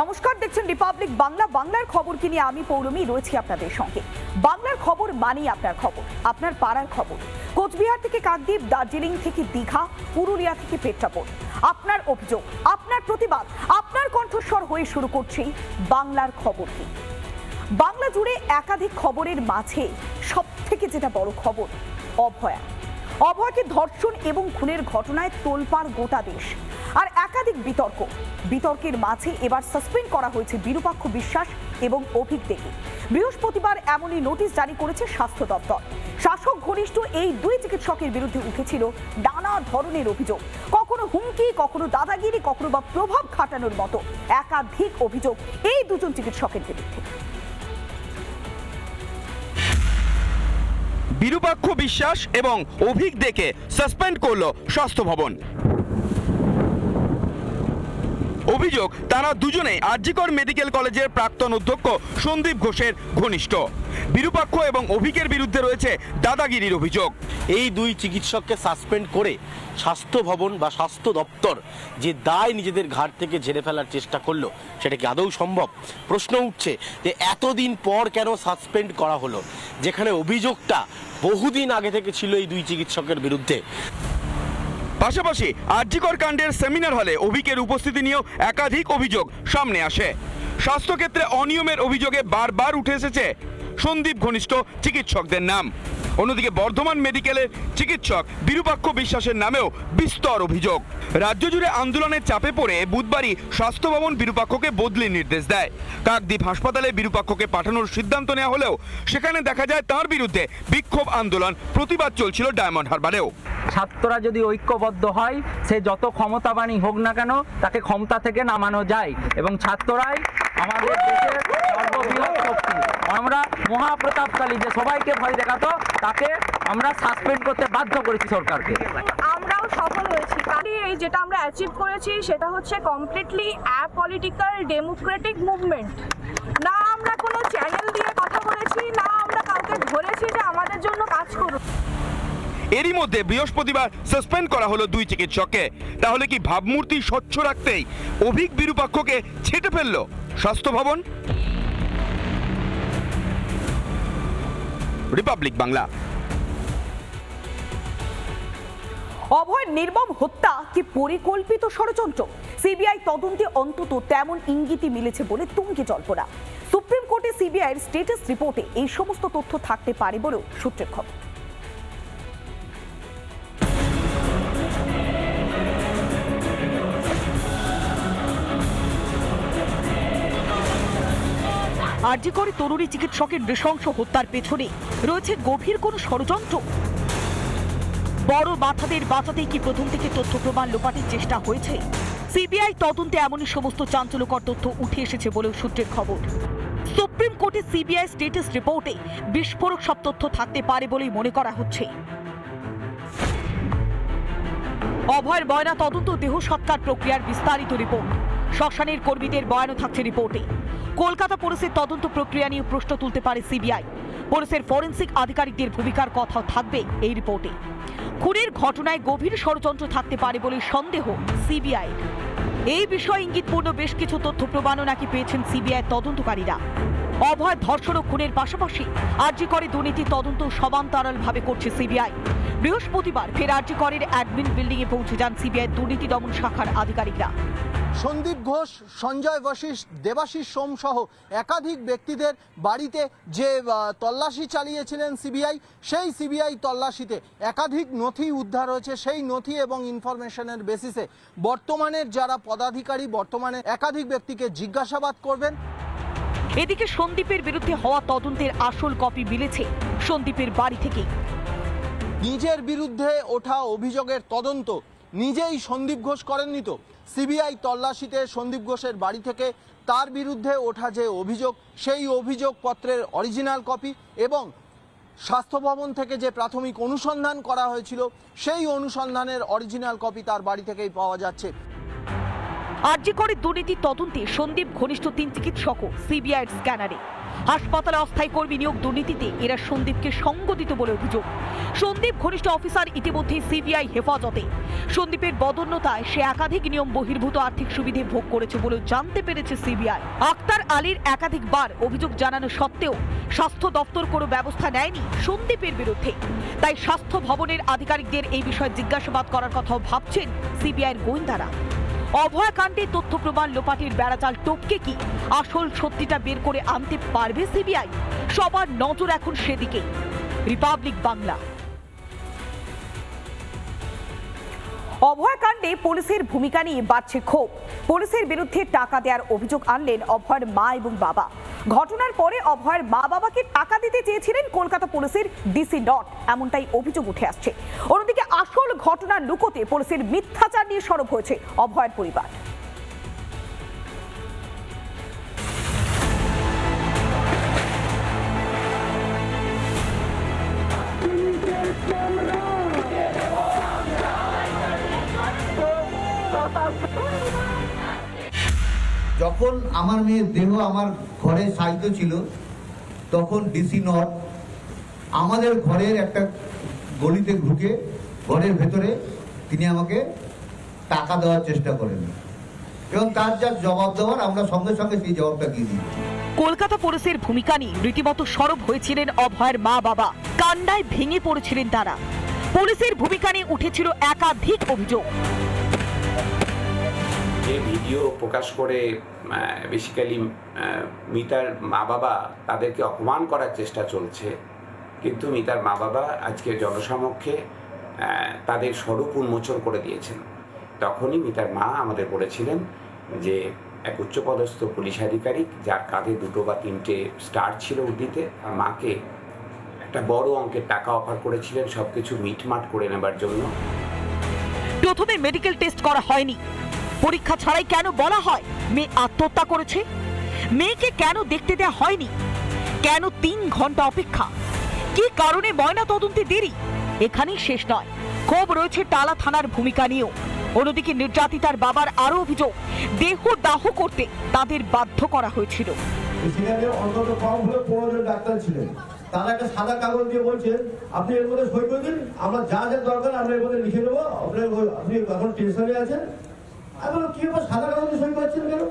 নমস্কার, দেখছেন রিপাবলিক বাংলা। বাংলার খবর কি নিয়ে আমি পৌরমী রয়েছি আপনাদের সঙ্গে। বাংলার খবর মানেই আপনার খবর, আপনার পাড়ার খবর। কোচবিহার থেকে কাকদ্বীপ, দার্জিলিং থেকে দীঘা, পুরুলিয়া থেকে পেট্রাপোল। আপনার অভিযোগ, আপনার প্রতিবাদ, আপনার কণ্ঠস্বর হয়ে শুরু করছি বাংলার খবর কি? বাংলা জুড়ে একাধিক খবরের মাঝে সব থেকে যেটা বড় খবর, অভয়া। অভয়কে ধর্ষণ এবং খুনের ঘটনায় তোলপাড় গোটা দেশ। আর একাধিক বিতর্ক। বিতর্কের মাঝে এবার সাসপেন্ড করা হয়েছে বিরূপাক্ষ বিশ্বাস এবং অভিক দেকে বৃহস্পতিবার এমনই নোটিশ জারি করেছে স্বাস্থ্য দপ্তর। শাসক ঘনিষ্ঠ এই দুই চিকিৎসকের বিরুদ্ধে উঠেছিল নানা ধরনের অভিযোগ। কখনো হুমকি, কখনো দাদাগিরি, কখনো বা প্রভাব খাটানোর মতো একাধিক অভিযোগ এই দুজন চিকিৎসকের বিরুদ্ধে। বিরূপাক্ষ বিশ্বাস এবং অভিক দেখে সাসপেন্ড করল স্বাস্থ্য ভবন। অভিযোগ, তারা দুজনেই আরজিকর মেডিকেল কলেজের প্রাক্তন অধ্যক্ষ সন্দীপ ঘোষের ঘনিষ্ঠ। বিরূপাক্ষ এবং অভিকের বিরুদ্ধে রয়েছে দাদাগিরির অভিযোগ। এই দুই চিকিৎসককে সাসপেন্ড করে স্বাস্থ্য ভবন বা স্বাস্থ্য দপ্তর যে দায় নিজেদের ঘাট থেকে ঝেড়ে ফেলার চেষ্টা করল, সেটা কি আদৌ সম্ভব? প্রশ্ন উঠছে যে এতদিন পর কেন সাসপেন্ড করা হলো? যেখানে অভিযোগটা বহুদিন আগে থেকে ছিল এই দুই চিকিৎসকের বিরুদ্ধে। পাশাপাশি আর্যিকর কাণ্ডের সেমিনার হলে অভিকের উপস্থিতি নিয়েও একাধিক অভিযোগ সামনে আসে। স্বাস্থ্যক্ষেত্রে অনিয়মের অভিযোগে বারবার উঠে এসেছে সন্দীপ ঘনিষ্ঠ চিকিৎসকদের নাম। অন্যদিকে বর্ধমান মেডিকেলের চিকিৎসক বিরূপাক্ষ বিশ্বাসের নামেও বিস্তর অভিযোগ। রাজ্য জুড়ে আন্দোলনের চাপে পড়ে বুধবারই স্বাস্থ্য ভবন বিরূপাক্ষকে বদলির নির্দেশ দেয়। কাকদ্বীপ হাসপাতালে বিরূপাক্ষকে পাঠানোর সিদ্ধান্ত নেওয়া হলেও সেখানে দেখা যায় তার বিরুদ্ধে বিক্ষোভ আন্দোলন প্রতিবাদ চলছিল ডায়মন্ড হারবারেও। ছাত্ররা যদি ঐক্যবদ্ধ হয়, সে যত ক্ষমতাবানই হোক না কেন তাকে ক্ষমতা থেকে নামানো যায়। এবং ছাত্ররাই আমাদের দেশের সর্ববৃহৎ আমরা মহাপ্রতাপশালী যে সবাইকে ভয় দেখাতো তাকে আমরা সাসপেন্ড করতে বাধ্য করেছি সরকারকে। আমরাও সফল হয়েছি। কারণ এই যেটা আমরা অ্যাচিভ করেছি সেটা হচ্ছে কমপ্লিটলি অ্যাপলিটিক্যাল ডেমোক্রেটিক মুভমেন্ট না আমরা কোনো চ্যানেল দিয়ে কথা বলেছি না আমরা কাউকে ধরেছি যে আমাদের জন্য কাজ করুন এরই মধ্যে বৃহস্পতিবার সাসপেন্ড করা হলো দুই চিকিৎসককে। তাহলে কি ভাবমূর্তি স্বচ্ছ রাখতেই অভিক বিরূপাক্ষকে ছেটে ফেলল স্বাস্থ্য ভবন? রিপাবলিক বাংলা অভয়ের নির্মম হত্যা কি পরিকল্পিত ষড়যন্ত্র? সিবিআই তদন্তে অন্তত তেমন ইঙ্গিতই মিলেছে বলে তুঙ্গে জল্পনা। সুপ্রিম কোর্টে সিবিআইয়ের স্টেটাস রিপোর্টে এই সমস্ত তথ্য থাকতে পারে বলেও সূত্রের খবর। আরজি করে তরুণী চিকিৎসকের নৃশংস হত্যার পেছনে রয়েছে গভীর কোনো ষড়যন্ত্র? বড় মাথাদের বাঁচাতে কি প্রথম থেকে তথ্য প্রমাণ লোপাটের চেষ্টা হয়েছে? সিবিআই তদন্তে এমনই সমস্ত চাঞ্চল্যকর তথ্য উঠে এসেছে বলেও সূত্রের খবর। সুপ্রিম কোর্টে সিবিআই স্টেটাস রিপোর্টে বিস্ফোরক সব তথ্য থাকতে পারে বলেই মনে করা হচ্ছে। অভয়ের ময়না তদন্ত দেহ সৎকার প্রক্রিয়ার বিস্তারিত রিপোর্ট। শ্মশানের কর্মীদের বয়ানও থাকছে রিপোর্টে। কলকাতা পুলিশের তদন্ত প্রক্রিয়া নিয়ে প্রশ্ন তুলতে পারে সিবিআই। পুলিশের ফরেন্সিক আধিকারিকদের ভূমিকার কথাও থাকবে এই রিপোর্টে। খুনের ঘটনায় গভীর ষড়যন্ত্র থাকতে পারে বলে সন্দেহ সিবিআই। এই বিষয়ে ইঙ্গিতপূর্ণ বেশ কিছু তথ্য প্রমাণও নাকি পেয়েছেন সিবিআই তদন্তকারীরা। অভয় ধর্ষণ ও খুনের পাশাপাশি আরজি করে দুর্নীতি তদন্ত সমান্তরালভাবে করছে সিবিআই। বৃহস্পতিবার ফের আরজি করের অ্যাডমিন বিল্ডিংয়ে পৌঁছে যান সিবিআই দুর্নীতি দমন শাখার আধিকারিকরা। সন্দীপ ঘোষ, সঞ্জয় বশিষ্ঠ, দেবাশিস সোম সহ একাধিক ব্যক্তিদের বাড়িতে যে তল্লাশি চালিয়েছিলেন সিবিআই, সেই সিবিআই তল্লাশিতে একাধিক নথি উদ্ধার হয়েছে। সেই নথি এবং ইনফরমেশনের বেসিসে বর্তমানের যারা পদাধিকারী, বর্তমানে একাধিক ব্যক্তিকে জিজ্ঞাসাবাদ করবেন। এদিকে সন্দীপের বিরুদ্ধে হওয়া তদন্তের আসল কপি মিলেছে সন্দীপের বাড়ি থেকেই। নিজের বিরুদ্ধে ওঠা অভিযোগের তদন্ত নিজেই সন্দীপ ঘোষ করেননি তো। সিবিআই তল্লাশিতে সন্দীপ ঘোষের বাড়ি থেকে তার বিরুদ্ধে ওঠা যে অভিযোগ, সেই অভিযোগপত্রের অরিজিনাল কপি এবং স্বাস্থ্য ভবন থেকে যে প্রাথমিক অনুসন্ধান করা হয়েছিল, সেই অনুসন্ধানের অরিজিনাল কপি তার বাড়ি থেকেই পাওয়া যাচ্ছে। আরজি করে দুর্নীতির তদন্তে সন্দীপ ঘনিষ্ঠ তিন চিকিৎসক সিবিআইয়ের স্ক্যানারে। হাসপাতালে অস্থায়ী কর্মী নিয়োগ দুর্নীতিতে এরা সন্দীপকে সঙ্গ দিত বলে অভিযোগ। সন্দীপ ঘনিষ্ঠ অফিসার ইতিমধ্যেই সিবিআই হেফাজতে। সন্দীপের বদন্যতায় সে একাধিক নিয়ম বহির্ভূত আর্থিক সুবিধে ভোগ করেছে বলেও জানতে পেরেছে সিবিআই। আক্তার আলীর একাধিকবার অভিযোগ জানানো সত্ত্বেও স্বাস্থ্য দপ্তর কোনো ব্যবস্থা নেয়নি সন্দীপের বিরুদ্ধে। তাই স্বাস্থ্য ভবনের আধিকারিকদের এই বিষয়ে জিজ্ঞাসাবাদ করার কথাও ভাবছেন সিবিআইয়ের গোয়েন্দারা। অভয়াকাণ্ডে তথ্য প্রমাণ লোপাটির বেড়াচাল টপকে কি? আসল সত্যিটা বের করে আনতে পারবে সিবিআই? সবার নজর এখন সেদিকে। রিপাবলিক বাংলা। অভয়াকাণ্ডে পুলিশের ভূমিকা নিয়ে বাড়ছে ক্ষোভ। পুলিশের বিরুদ্ধে টাকা দেওয়ার অভিযোগ আনলেন অভয়ের মা এবং বাবা। ঘটনার পরে অভয়ের মা বাবাকে টাকা দিতে চেয়েছিলেন কলকাতা পুলিশের ডিসি ডট এমনটাই অভিযোগ উঠে আসছে। অন্যদিকে আসল ঘটনা লুকোতে পুলিশের মিথ্যাচার নিয়ে সরব হয়েছে অভয়ের পরিবার। যখন আমার মেয়ের দেহ আমার ঘরে সাহিত্য ছিল, তখন ডিসি নট আমাদের ঘরের একটা গলিতে ঢুকে, ঘরের ভেতরে তিনি আমাকে টাকা দেওয়ার চেষ্টা করেন। এবং তার যা জবাব দেওয়ার, আমরা সঙ্গে সঙ্গে সেই জবাবটা দিয়ে দিই। কলকাতা পুলিশের ভূমিকা নিয়ে রীতিমতো সরব হয়েছিলেন অভয়ের মা বাবা। কান্ডায় ভেঙে পড়েছিলেন তারা। পুলিশের ভূমিকা নিয়ে উঠেছিল একাধিক অভিযোগ। যে ভিডিও প্রকাশ করে বেসিক্যালি মিতার মা বাবা তাদেরকে অপমান করার চেষ্টা চলছে, কিন্তু মিতার মা বাবা আজকে জনসমক্ষে তাদের স্বরূপ উন্মোচন করে দিয়েছেন। তখনই মিতার মা আমাদের বলেছিলেন যে, এক উচ্চপদস্থ পুলিশ আধিকারিক যার কাঁধে দুটো বা তিনটে স্টার ছিল উর্দিতে আর মাকে একটা বড় অঙ্কের টাকা অফার করেছিলেন সব কিছু মিটমাট করে নেবার জন্য। প্রথমে মেডিকেল টেস্ট করা হয়নি। পরীক্ষা ছাড়াই কেন বলা হয়? মেয়ে আত্মহত্যা করেছে? মেয়েকে কেন দেখতে দেওয়া হয়নি? কেন তিন ঘণ্টা অপেক্ষা? কি কারণে ময়না তদন্তে দেরি? এখানেই শেষ নয়। ক্ষোভ রয়েছে টালা থানার ভূমিকা নিয়েও। অন্যদিকে নির্যাতিতার বাবার আরও অভিযোগ, দেহ দাহ করতে তাদের বাধ্য করা হয়েছিল। একটা সাদা কাগজ দিয়ে আপনি এর মধ্যে সই করে দিন, আমরা যা যা দরকার আমরা এর মধ্যে লিখে নেব। আপনি আপনি এখন টেনশনে আছেন? আমি বললাম কি ব্যাপার সাদা কাগজে সই করছেন কেন?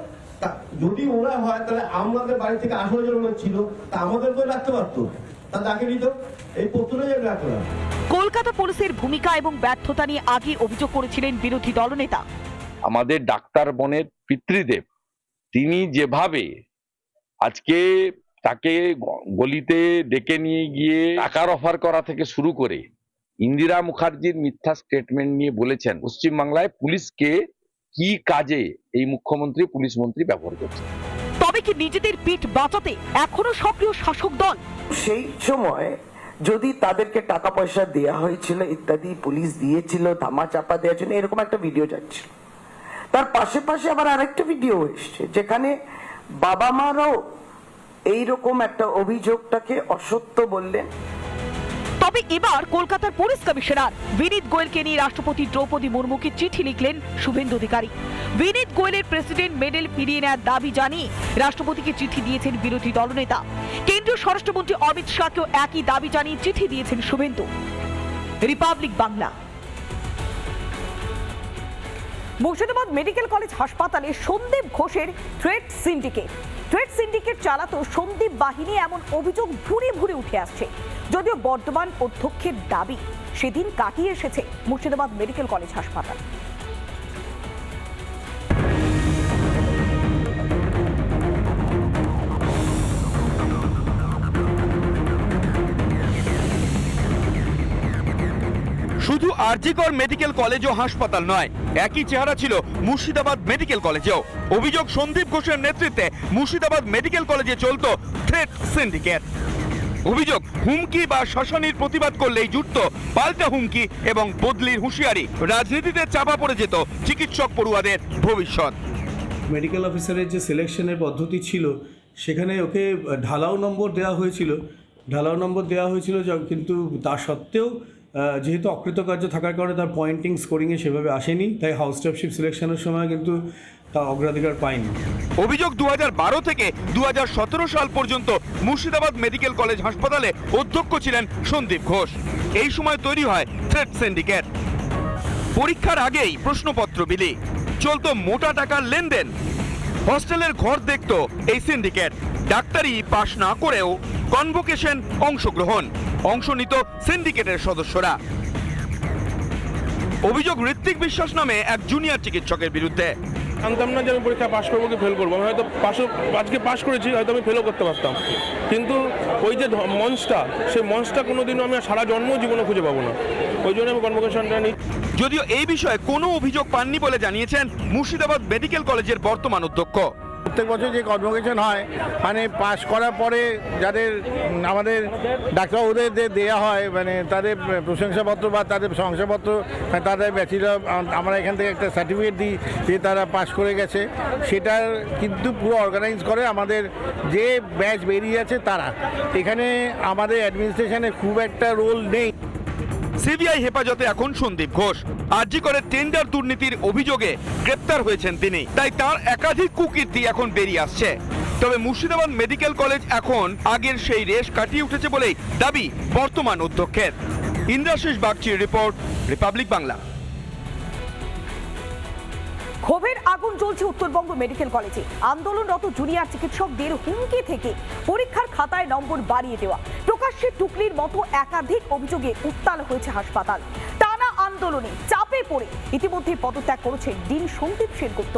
তা যদি ওরা হয় তাহলে আমাদের বাড়ি থেকে আঠারো জন লোক ছিল তা রাখতে পারতো। তা তাকে নিত এই পত্রটাই আমি রাখলাম কলকাতা পুলিশের ভূমিকা এবং ব্যর্থতা নিয়ে আগে অভিযোগ করেছিলেন বিরোধী দলনেতা। আমাদের ডাক্তার বোনের পিতৃদেব তিনি যেভাবে আজকে তাকে গলিতে ডেকে নিয়ে গিয়ে টাকার অফার করা থেকে শুরু করে ইন্দিরা মুখার্জির মিথ্যা স্টেটমেন্ট নিয়ে বলেছেন পশ্চিমবাংলায় পুলিশকে কি কাজে এই মুখ্যমন্ত্রী পুলিশ মন্ত্রী ব্যবহার করছে? তবে কি নিজেদের পিঠ বাঁচাতে এখনও সক্রিয় শাসক দল? সেই সময় যদি তাদেরকে টাকা পয়সা দেয়া হয়েছিল ইত্যাদি পুলিশ দিয়েছিল ধামা চাপা দেওয়ার জন্য এরকম একটা ভিডিও যাচ্ছিল। তার পাশে পাশে আবার আরেকটা ভিডিও এসছে যেখানে বাবা মারাও এইরকম একটা অভিযোগটাকে অসত্য বললেন। তবে এবার কলকাতার পুলিশ কমিশনার বিনীত গোয়েলকে নিয়ে রাষ্ট্রপতি দ্রৌপদী মুর্মুকে চিঠি লিখলেন শুভেন্দু অধিকারী। বিনীত গোয়েলের প্রেসিডেন্ট মেডেল ফিরিয়ে নেওয়ার দাবি জানিয়ে রাষ্ট্রপতিকে চিঠি দিয়েছেন বিরোধী দলনেতা। কেন্দ্রীয় স্বরাষ্ট্রমন্ত্রী অমিত শাহকেও একই দাবি জানিয়ে চিঠি দিয়েছেন Suvendu. Republic Bangla. Murshidabad medical college হাসপাতালে সন্দীপ ঘোষের থ্রেড সিন্ডিকেট। থ্রেড সিন্ডিকেট চালাতো সন্দীপ বাহিনী এমন অভিযোগ ভুরে ভুরে উঠে আসছে। যদিও বর্তমান অধ্যক্ষের দাবি, সেদিন কাটিয়ে এসেছে মুর্শিদাবাদ মেডিকেল কলেজ হাসপাতাল। শুধু আরজিকর মেডিকেল কলেজ ও হাসপাতাল নয়, একই চেহারা ছিল মুর্শিদাবাদ মেডিকেল কলেজেও। অভিযোগ সন্দীপ ঘোষের নেতৃত্বে মুর্শিদাবাদ মেডিকেল কলেজে চলত থ্রেট সিন্ডিকেট। অভিযোগ, হুমকি বা শাসনের প্রতিবাদ করলেই জুটত পাল্টা হুমকি এবং বদলির হুঁশিয়ারি। রাজনীতিতে চাপা পড়ে যেত চিকিৎসক পড়ুয়াদের ভবিষ্যৎ। মেডিকেল অফিসারের যে সিলেকশনের পদ্ধতি ছিল, সেখানে ওকে ঢালাও নম্বর দেওয়া হয়েছিল। ঢালাও নম্বর দেওয়া হয়েছিল কিন্তু তা সত্ত্বেও যেহেতু অকৃতকার্য থাকার কারণে তার পয়েন্টিং স্কোরিংয়ে সেভাবে আসেনি, তাই হাউস স্টাফশিপ সিলেকশনের সময় কিন্তু তা অগ্রাধিকার পায়নি। অভিযোগ দুহাজার বারো থেকে দুহাজার সতেরো সাল পর্যন্ত মুর্শিদাবাদ মেডিকেল কলেজ হাসপাতালে অধ্যক্ষ ছিলেন সন্দীপ ঘোষ। এই সময় তৈরি হয় থ্রেড সিন্ডিকেট পরীক্ষার আগেই প্রশ্নপত্র বিলি। চলতো মোটা টাকার লেনদেন। হস্টেলের ঘর দেখত এই সিন্ডিকেট। ডাক্তারি পাশ না করেও কনভোকেশন অংশগ্রহণ, অংশ নিত সিন্ডিকেটের সদস্যরা। অভিযোগ ঋত্বিক বিশ্বাস নামে এক জুনিয়র চিকিৎসকের বিরুদ্ধে। জানতাম না যে আমি পরীক্ষা পাশ করব কি ফেল করব। আমি হয়তো পাশও আজকে পাশ করেছি, হয়তো আমি ফেলও করতে পারতাম। কিন্তু ওই যে মঞ্চটা, সেই মঞ্চটা কোনোদিনও আমি সারা জন্ম জীবনে খুঁজে পাবো না। ওই জন্য আমি কনভোকেশনটা নিই। যদিও এই বিষয়ে কোনো অভিযোগ পাননি বলে জানিয়েছেন মুর্শিদাবাদ মেডিকেল কলেজের বর্তমান অধ্যক্ষ। প্রত্যেক বছর যে কনভোকেশন হয় মানে পাশ করার পরে যাদের আমাদের ডাক্তারবাবুদের যে দেওয়া হয় মানে তাদের প্রশংসাপত্র বা তাদের শংসাপত্র মানে তাদের ব্যাচেলর আমরা এখান থেকে একটা সার্টিফিকেট দিই যে তারা পাশ করে গেছে। সেটার কিন্তু পুরো অর্গানাইজ করে আমাদের যে ব্যাচ বেরিয়ে আছে তারা। এখানে আমাদের অ্যাডমিনিস্ট্রেশনে খুব একটা রোল নেই। সিবিআই হেফাজতে এখন সন্দীপ ঘোষ। আরজি করে টেন্ডার দুর্নীতির অভিযোগে গ্রেপ্তার হয়েছেন তিনি। তাই তার একাধিক কুকীর্তি এখন বেরিয়ে আসছে। তবে মুর্শিদাবাদ মেডিকেল কলেজ এখন আগের সেই রেশ কাটিয়ে উঠেছে বলেই দাবি বর্তমান অধ্যক্ষের। ইন্দ্রাশিস বাগচির রিপোর্ট, রিপাবলিক বাংলা। ক্ষোভের আগুন জ্বলছে উত্তরবঙ্গ মেডিকেল কলেজে। আন্দোলনরত জুনিয়র চিকিৎসকদের হুমকি থেকে পরীক্ষার খাতায় নম্বর বাড়িয়ে দেওয়া। প্রকাশ্যে টুকলির মতো একাধিক অভিযোগে উত্তাল হয়েছে হাসপাতাল। টানা আন্দোলনে চাপে পড়ে ইতিমধ্যে পদত্যাগ করেছেন ডিন সন্দীপ সেনগুপ্ত।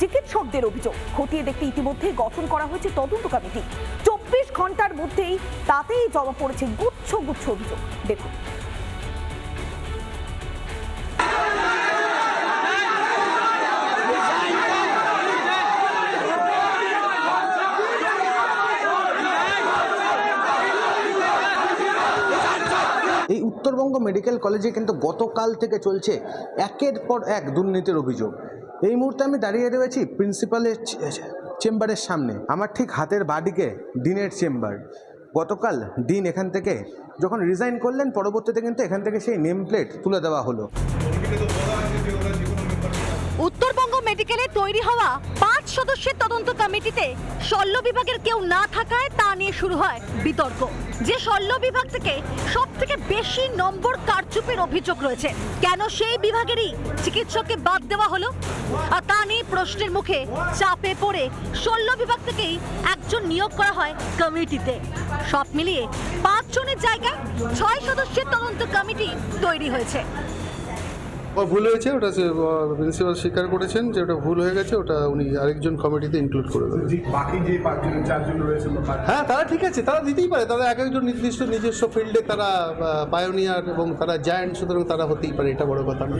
চিকিৎসকদের অভিযোগ, খতিয়ে দেখতে ইতিমধ্যে গঠন করা হয়েছে তদন্ত কমিটি। চব্বিশ ঘণ্টার মধ্যেই তাতেই জমা পড়েছে গুচ্ছ গুচ্ছ অভিযোগ। দেখুন। উত্তরবঙ্গ মেডিকেল কলেজে কিন্তু গতকাল থেকে চলছে একের পর এক দুর্নীতির অভিযোগ। এই মুহূর্তে আমি দাঁড়িয়ে রয়েছি প্রিন্সিপালের চেম্বারের সামনে। আমার ঠিক হাতের বাদিকে ডিনের চেম্বার। গতকাল দিন এখান থেকে যখন রিজাইন করলেন, পরবর্তীতে কিন্তু এখান থেকে সেই নেম প্লেট তুলে দেওয়া হলো। উত্তরবঙ্গ মেডিকেলে তৈরি হওয়া সদস্যের তদন্ত কমিটিতে শল্য বিভাগের কেউ না থাকায় তা নিয়ে শুরু হয় বিতর্ক। যে শল্য বিভাগ থেকে সব থেকে বেশি নম্বর কারচুপির অভিযোগ রয়েছে, কেন সেই বিভাগেরই চিকিৎসককে বাদ দেওয়া হলো? আর তা নিয়ে প্রশ্নের মুখে চাপে পড়ে শল্য বিভাগ থেকেই একজন নিয়োগ করা হয় কমিটিতে। সব মিলিয়ে পাঁচ জনের জায়গায় ছয় সদস্যের তদন্ত কমিটি তৈরি হয়েছে। ও ভুল হয়েছে ওটা প্রিন্সিপাল স্বীকার করেছেন যে ওটা ভুল হয়ে গেছে ওটা উনি আরেকজন কমিটিতে ইনক্লুড করে দেবেন। বাকি যে পাঁচজন চারজন রয়েছে হ্যাঁ তারা ঠিক আছে তারা দিতেই পারে তারা এক একজন নির্দিষ্ট নিজস্ব ফিল্ডে তারা পায়োনিয়ার এবং তারা জায়ান্ট সুতরাং তারা হতেই পারে এটা বড় কথা না।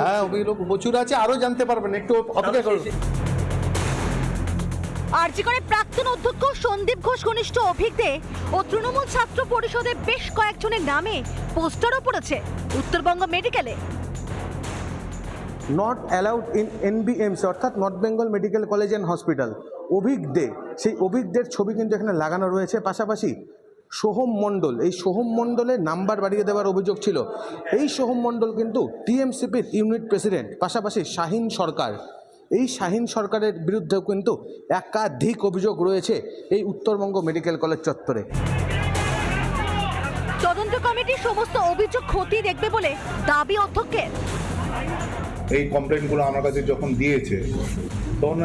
হ্যাঁ অভিযোগ প্রচুর আছে আরও জানতে পারবেন একটু অপেক্ষা করুন। আরজি করে প্রাক্তন অধ্যক্ষ সন্দীপ ঘোষ ঘনিষ্ঠ অভিক দে ও তৃণমূল ছাত্র পরিষদের বেশ কয়েকজনের নামে পোস্টারও পড়েছে উত্তরবঙ্গ মেডিকেলে। নট অ্যালাউড ইন এনবিএমসি অর্থাৎ North Bengal Medical College and Hospital Abhik Dey সেই অভিজ্ঞদের ছবি কিন্তু এখানে লাগানো রয়েছে। পাশাপাশি সোহম মণ্ডল, এই সোহম মণ্ডলের নাম্বার বাড়িয়ে দেওয়ার অভিযোগ ছিল। এই সোহম মণ্ডল কিন্তু টিএমসিপির ইউনিট প্রেসিডেন্ট, পাশাপাশি শাহিন সরকার। এই শাহিন সরকারের বিরুদ্ধেও কিন্তু একাধিক অভিযোগ রয়েছে এই উত্তরবঙ্গ মেডিকেল কলেজ চত্বরে। তদন্ত কমিটি সমস্ত অভিযোগ খতিয়ে দেখবে বলে দাবি অধ্যক্ষের। এই কমপ্লেনগুলো আমার কাছে যখন দিয়েছে তখন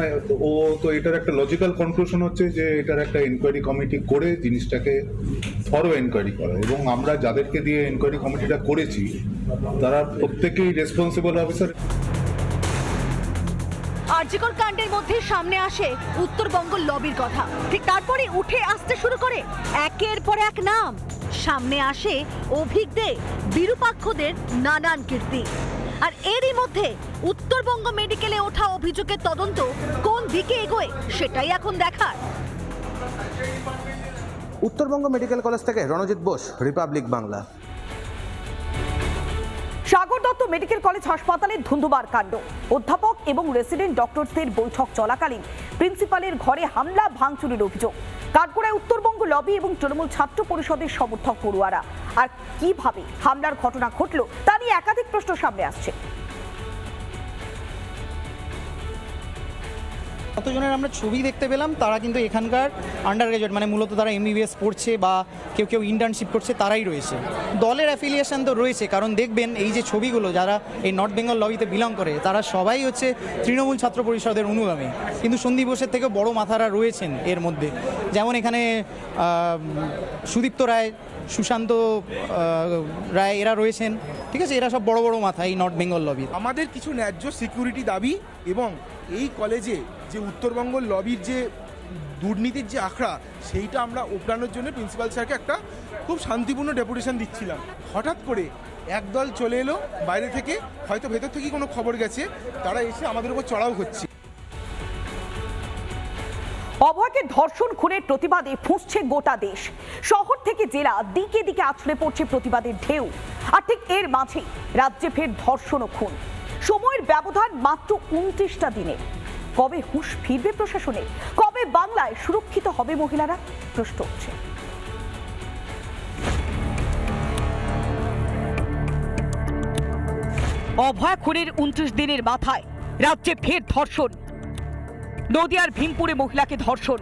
ও তো এটার একটা লজিক্যাল কনক্লুশন হচ্ছে যে এটার একটা এনকোয়ারি কমিটি করে জিনিসটাকে থরো এনকোয়ারি করা। এবং আমরা যাদেরকে দিয়ে এনকোয়ারি কমিটিটা করেছি তারা প্রত্যেকেই রেসপন্সিবল অফিসার আরজিকর কাণ্ডের মধ্যে সামনে আসে উত্তরবঙ্গ লবির কথা। ঠিক তারপরে উঠে আসতে শুরু করে একের পর এক নাম। সামনে আসে অভিক দে বিরূপাক্ষদের নানান কীর্তি। আর এরই মধ্যে উত্তরবঙ্গ মেডিকেলে ওঠা অভিযোগের তদন্ত কোন দিকে এগোয় সেটাই এখন দেখার। উত্তরবঙ্গ মেডিকেল কলেজ থেকে Ranjit Bose, Republic Bangla. Sagar Dutta medical college হাসপাতালে ধুন্ধুবার কাণ্ড। অধ্যাপক এবং রেসিডেন্ট ডক্টরসদের বৈঠক চলাকালীন প্রিন্সিপালের ঘরে হামলা, ভাঙচুরের অভিযোগ। কাঠগোড়ায় উত্তরবঙ্গ লবি এবং তৃণমূল ছাত্র পরিষদের সমর্থক পড়ুয়ারা। আর কীভাবে হামলার ঘটনা ঘটল তা নিয়ে একাধিক প্রশ্ন সামনে আসছে। কতজনের আমরা ছবি দেখতে পেলাম, তারা কিন্তু এখানকার আন্ডার গ্রাজুয়েট মানে মূলত তারা এমবিবিএস পড়ছে বা কেউ কেউ ইন্টার্নশিপ করছে, তারাই রয়েছে। দলের অ্যাফিলিয়েশন তো রয়েছে, কারণ দেখবেন এই যে ছবিগুলো, যারা এই নর্থ বেঙ্গল লবিতে বিলং করে, তারা সবাই হচ্ছে তৃণমূল ছাত্র পরিষদের অনুগামী। কিন্তু সন্দীপ ঘোষের থেকেও বড় মাথারা রয়েছেন এর মধ্যে। যেমন এখানে সুদীপ্ত রায়, সুশান্ত রায়, এরা রয়েছেন। ঠিক আছে, এরা সব বড় বড় মাথা এই নর্থ বেঙ্গল লবি আমাদের কিছু ন্যায্য সিকিউরিটি দাবি এবং এই কলেজে যে উত্তরবঙ্গ লবির যে দুর্নীতির যে আখড়া, সেইটা আমরা ওপড়ানোর জন্য প্রিন্সিপাল স্যারকে একটা খুব শান্তিপূর্ণ ডেপুটেশন দিচ্ছিলাম। হঠাৎ করে একদল চলে এলো বাইরে থেকে, হয়তো ভেতর থেকেই কোনো খবর গেছে, তারা এসে আমাদের উপর চড়াও হচ্ছে অভয়কে ধর্ষণ, খুনের প্রতিবাদে ফুঁসছে গোটা দেশ। শহর থেকে জেলা দিকে দিকে আছড়ে পড়ছে প্রতিবাদের ঢেউ। আর ঠিক এর মাঝে রাজ্যে ফের ধর্ষণ ও খুন। সময়ের ব্যবধান মাত্র উনত্রিশটা দিনে। কবে হুঁশ ফিরবে প্রশাসনে? কবে বাংলায় সুরক্ষিত হবে মহিলারা? প্রশ্ন উঠছে। অভয় খুনের উনত্রিশ দিনের মাথায় রাজ্যে ফের ধর্ষণ। নদিয়ার ভীমপুরে মহিলাকে ধর্ষণ।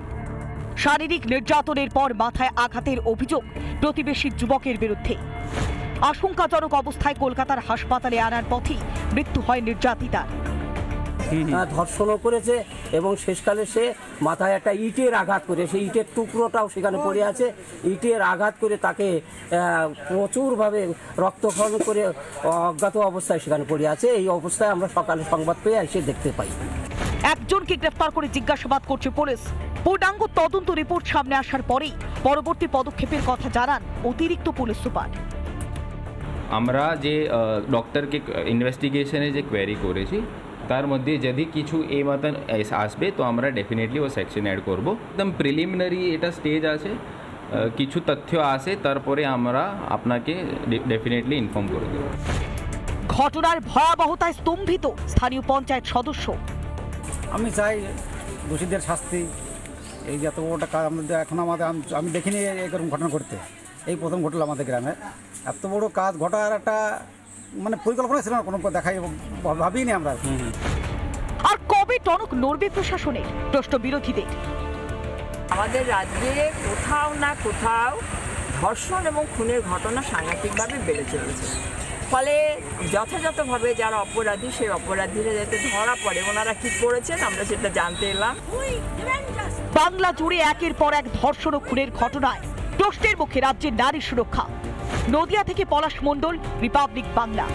শারীরিক নির্যাতনের পর মাথায় আঘাতের অভিযোগ প্রতিবেশী যুবকের বিরুদ্ধে। আশঙ্কাজনক অবস্থায় কলকাতার হাসপাতালে আনার পথেই মৃত্যু হয় নির্যাতিতার। ধর্ষণও করেছে এবং শেষকালে সে মাথায় একটা ইটের আঘাত করে সেই ইটের টুকরোটাও সেখানে পড়ে আছে। ইটের আঘাত করে তাকে প্রচুরভাবে রক্তক্ষরণ করে অজ্ঞাত অবস্থায় সেখানে পড়ে আছে। এই অবস্থায় আমরা সকালে সংবাদ পেয়ে এসে দেখতে পাই। একজনকে গ্রেফতার করে জিজ্ঞাসাবাদ করছে পুলিশ। পূর্ণাঙ্গ তদন্ত রিপোর্ট সামনে আসার পরেই পরবর্তী পদক্ষেপের কথা জানান অতিরিক্ত পুলিশ সুপার। আমরা যে ডক্টরকে ইনভেস্টিগেশনে যে কোয়ারি করেছি তার মধ্যে যদি কিছু এই মতন আসবে তো আমরা ডেফিনেটলি ও সেকশন অ্যাড করব। একদম প্রিলিমিনারি এটা স্টেজ আছে কিছু তথ্য আসে তারপরে আমরা আপনাকে ডেফিনেটলি ইনফর্ম করে দেবো। ঘটনার ভয়াবহতায় স্তম্ভিত স্থানীয় পঞ্চায়েত সদস্য। আমি চাই দোষীদের শাস্তি। এই যে এত বড়টা কাজ আমাদের এখন আমাদের আমি দেখিনি এরকম ঘটনা ঘটতে। এই প্রথম ঘটলো আমাদের গ্রামে। এত বড় কাজ ঘটার একটা মানে পরিকল্পনা ছিল না কোনো দেখাই ভাবিনি আমরা। আর কবে টনক নড়বে প্রশাসনের? প্রশ্ন বিরোধীদের। আমাদের রাজ্যে কোথাও না কোথাও ধর্ষণ এবং খুনের ঘটনা সাংঘাতিকভাবে বেড়ে চলেছে। ফলে যথাযথভাবে যারা অপরাধী সেই অপরাধীরা যাতে ধরা পড়ে ওনারা কি করেছেন আমরা সেটা জানতে এলাম। বাংলা জুড়ে একের পর এক ধর্ষণ ও খুনের ঘটনায় প্রশ্নের মুখে রাজ্যের নারী সুরক্ষা। নদিয়া থেকে পলাশ মণ্ডল রিপাবলিক বাংলা